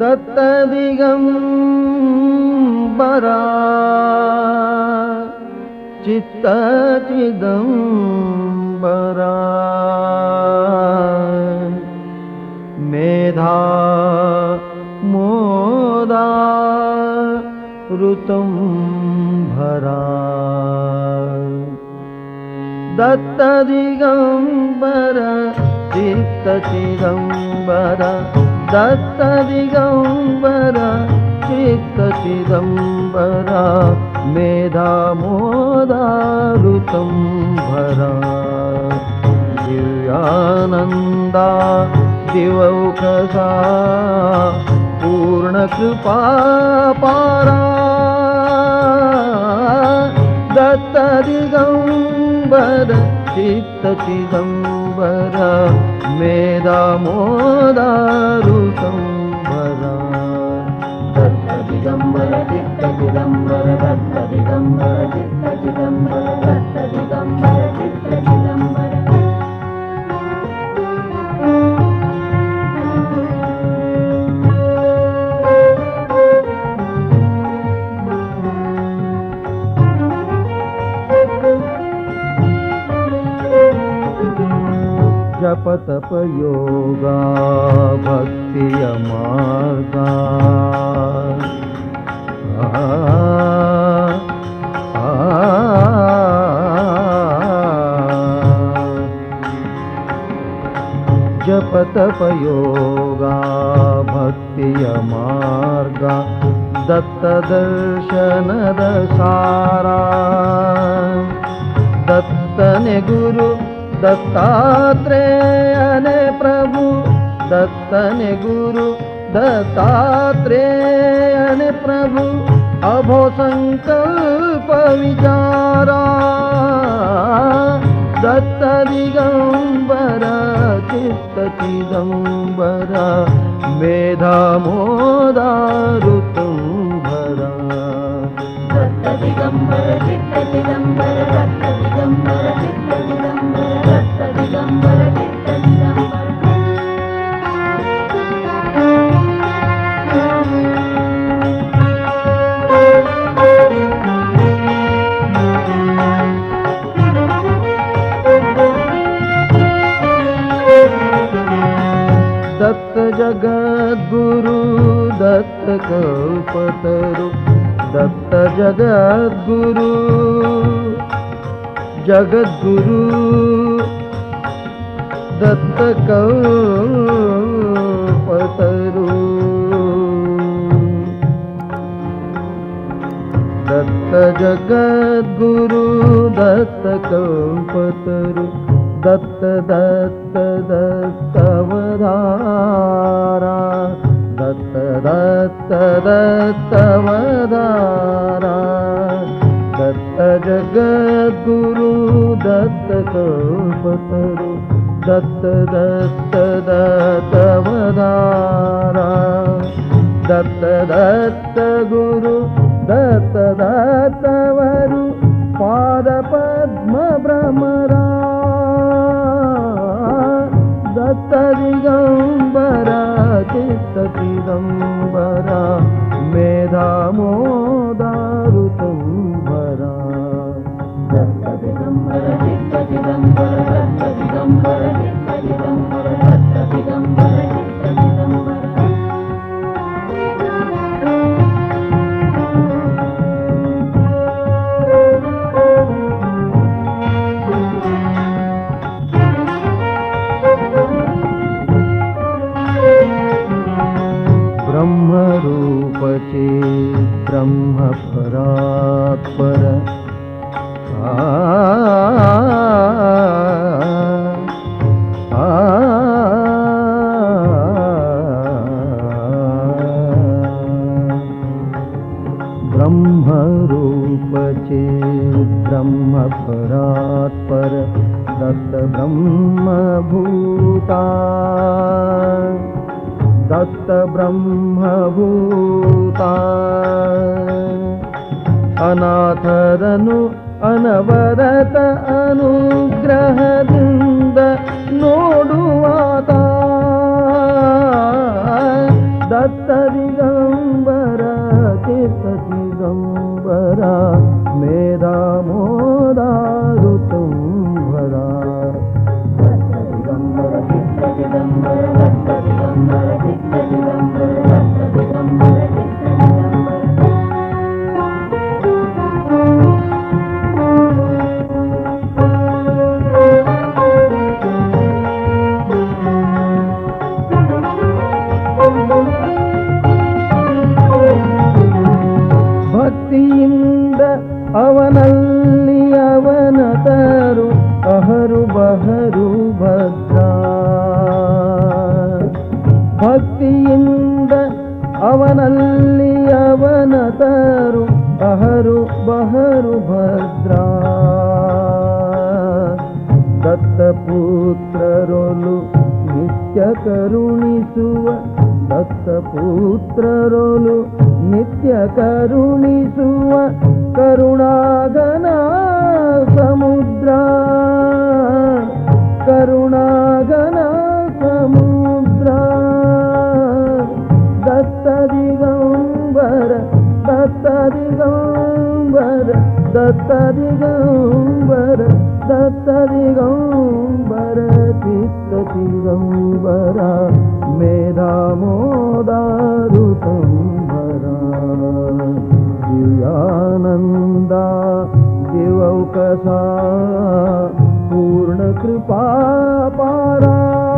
दत्तदिगम्बरा चित्तचिदम्बरा मेधा मोदा ऋतं भरा। दत्तदिगम्बर चित्तचिदम्बर दत्तदिगम्बर चित्तचिदम्बर मेधामोदारुतं भरा। दिव्यानन्दा दिवौकसा पूर्णकृपा पारा। दत्तदिगम्बर चित्तचिदम्बर मेधामोदारुतं जपतपयोगा भक्तिय मार्गा जपतपयोगा भक्तिय मार्गा दत्तदर्शनद सारा दत्तने गुरु दत्तात्रेयने प्रभु दत्तने गुरु दत्तात्रेयने प्रभु अभो संकल्प विचारा दत्त दिगंबर चित्त चिदंबर मेधा मोदारुतं भरा दत्तदिगम्बर चित्तचिदम्बर दत्तदिगम्बर चित्तचिदम्बर जगद्गुरु दत्त कल्पतरु दत्त जगद्गुरु। जगद्गुरु दत्त कल्पतरु दत्त जगद्गुरु दत्त कल्पतरु दत्त दत्त दत्तवधारा दत्त दत्त दत्तवधारा दत्त जगद्गुरु दत्त दत्त दत्त दत्तवधारा दत्त दत्त गुरु दत्त दत्तवरु ब्रह्मपरात्पर आ आ ब्रह्मरूपचे ब्रह्मपरात्पर दत्त ದತ್ತ ಬ್ರಹ್ಮಭೂತ. ಅನಾಥರನು ಅನವರತ ಅನುಗ್ರಹದಿಂದ ನೋಡುವಾತ. ದತ್ತರಿಗ ಅವನಲ್ಲಿ ಅವನ ತರು ಅಹರು ಬಹರು ಭದ್ರ. ದತ್ತಪುತ್ರರೊಲು ನಿತ್ಯ ಕರುಣಿಸುವ, ದತ್ತಪುತ್ರರೊಲು ನಿತ್ಯ ಕರುಣಿಸುವ ಕರುಣಾಗನ ಸಮುದ್ರ. ಕರುಣಾಗನ दत्तदिगम्बर दत्तदिगम्बर दत्तरिगौ मेधा गौ वरा मेधामोद पूर्णकृपा पारा।